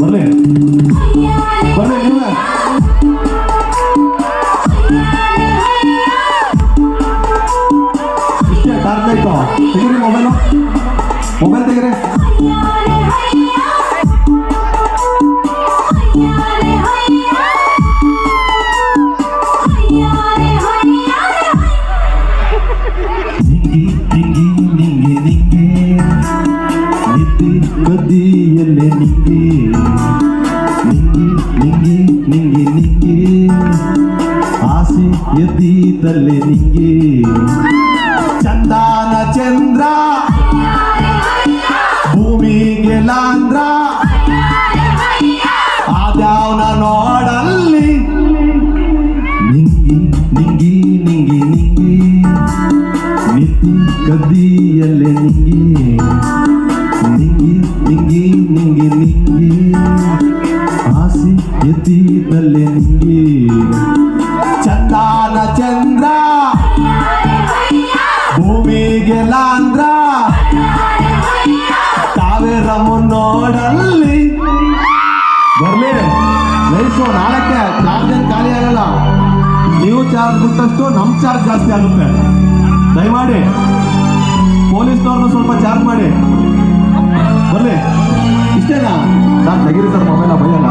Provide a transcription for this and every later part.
വരണേ വരണേ ഇരുന്നേ ഇഷ്ട കാർഡ് ലൈറ്റോ മൊബൈലോ? മൊബൈൽ തകരെ ಎದ್ದಿದ್ದಲ್ಲೇ ನಿಂಗೆ. ಚಂದಾನ ಚಂದ್ರ. ಭೂಮಿಗೆ ಲಾಂದ್ರ. ಆದ್ಯಾವನ ನೋಡಲ್ಲಿ. ನಿಂಗಿ ನಿಂಗಿ ನಿಂಗಿ ನಿಂಗಿ. ನಿತ್ತಿ ಕದ್ದಿಯಲ್ಲೇ ನಿಂಗಿ. ನಿಂಗಿ ನಿಂಗಿ ನಿಂಗಿ ನಿಂಗಿ. ಆಸೆ ಎದ್ದಿದ್ದಲ್ಲೇ ನಿಂಗಿ. ಚಾರ್ಜ್ ಬಿಟ್ಟಷ್ಟು ನಮ್ಮ ಚಾರ್ಜ್ ಜಾಸ್ತಿ ಆಗುತ್ತೆ. ದಯಮಾಡಿ, ಪೊಲೀಸ್ನವ್ರನ್ನ ಸ್ವಲ್ಪ ಚಾರ್ಜ್ ಮಾಡಿ. ಬರ್ಲಿ. ಇಷ್ಟೇನಾ? ನಾನು ತೆಗಿರಿ ಸರ್, ಮೊಬೈಲ ಭಯಲ್ಲ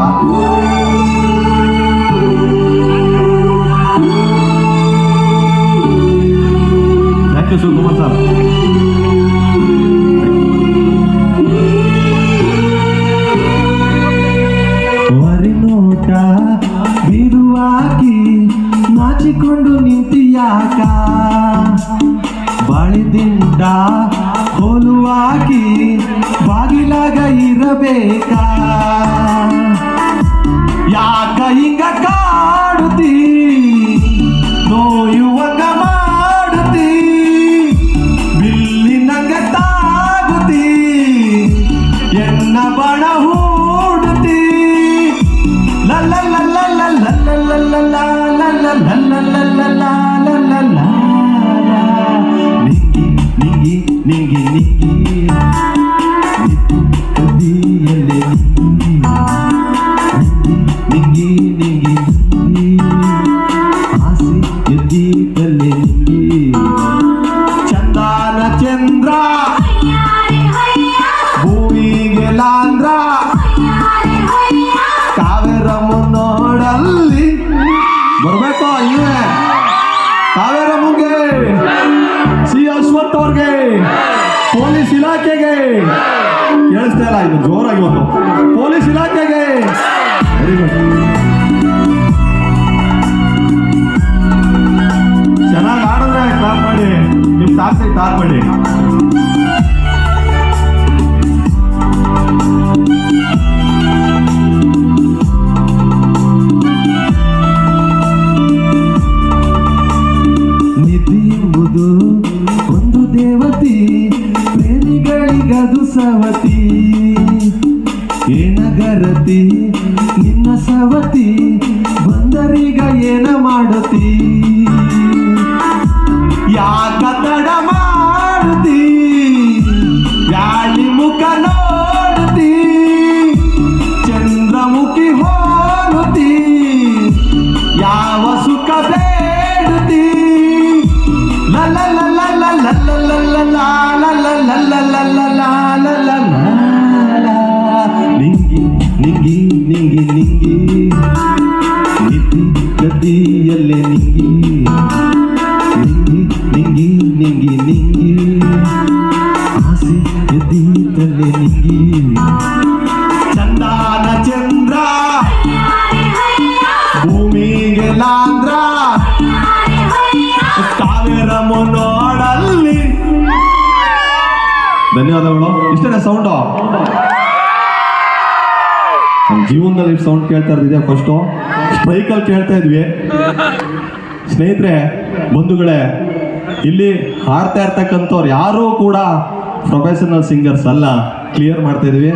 ಥ್ಯಾಂಕ್ ಯು ಸರ್. ನಿಂತಿಯಾಕ? ಬಳಿದಿಂದ ಹೋಲುವಾಗಿ ಬಾಗಿಲಾಗ ಇರಬೇಕಾ? ಯಾಕ ಹಿಂಗ ningi ningi ಕೇಳಿಸ್ತಾ ಇಲ್ಲ ಇದು ಜೋರಾಗಿ ಒಂದು ಪೊಲೀಸ್ ಇಲಾಖೆಗೆ! ವೆರಿ ಗುಡ್ ಚೆನ್ನಾಗಿ ಆಡಿದ್ರೆ ಕ್ಲಾಪ್ ಮಾಡಿ. ನಿಮ್ ತಾಕ್ಸಿ ಕ್ಲಾಪ್ ಮಾಡಿ. ಸವತಿ ಏನಗರತಿ ನಿನ್ನ ಸವತಿ. ನಿಂಗಿ ನಿಂಗಿ ನಿಂಗಿ. ನಿಂಗಿ ಗದ್ದಿಯಲ್ಲೇ ನಿಂಗಿ. ನಿಂಗಿ ನಿಂಗಿ ನಿಂಗಿ ನಿಂಗಿ. ಆಸೆ ಚಂದ್ರಾ ನಿಂಗಿ. ಚಂದಾನ ಚಂದ್ರ. ಭೂಮಿಗೆ ಲಾಂದ್ರ ಕಾವೇರ ನೋಡಲ್ಲಿ ಧನ್ಯವಾದಗಳು. ಇಷ್ಟೇ ಸೌಂಡು ನಮ್ಮ ಜೀವನದಲ್ಲಿ ಸೌಂಡ್ ಕೇಳ್ತಾ ಇದ್ದಿದೆ ಫಸ್ಟು ಸ್ಟ್ರೈಕಲ್ಲಿ ಕೇಳ್ತಾ ಇದ್ವಿ. ಸ್ನೇಹಿತರೆ, ಬಂಧುಗಳೇ, ಇಲ್ಲಿ ಹಾಡ್ತಾ ಇರ್ತಕ್ಕಂಥವ್ರು ಯಾರೂ ಕೂಡ ಪ್ರೊಫೆಷನಲ್ ಸಿಂಗರ್ಸ್ ಅಲ್ಲ. ಕ್ಲಿಯರ್ ಮಾಡ್ತಾ ಇದ್ವಿ.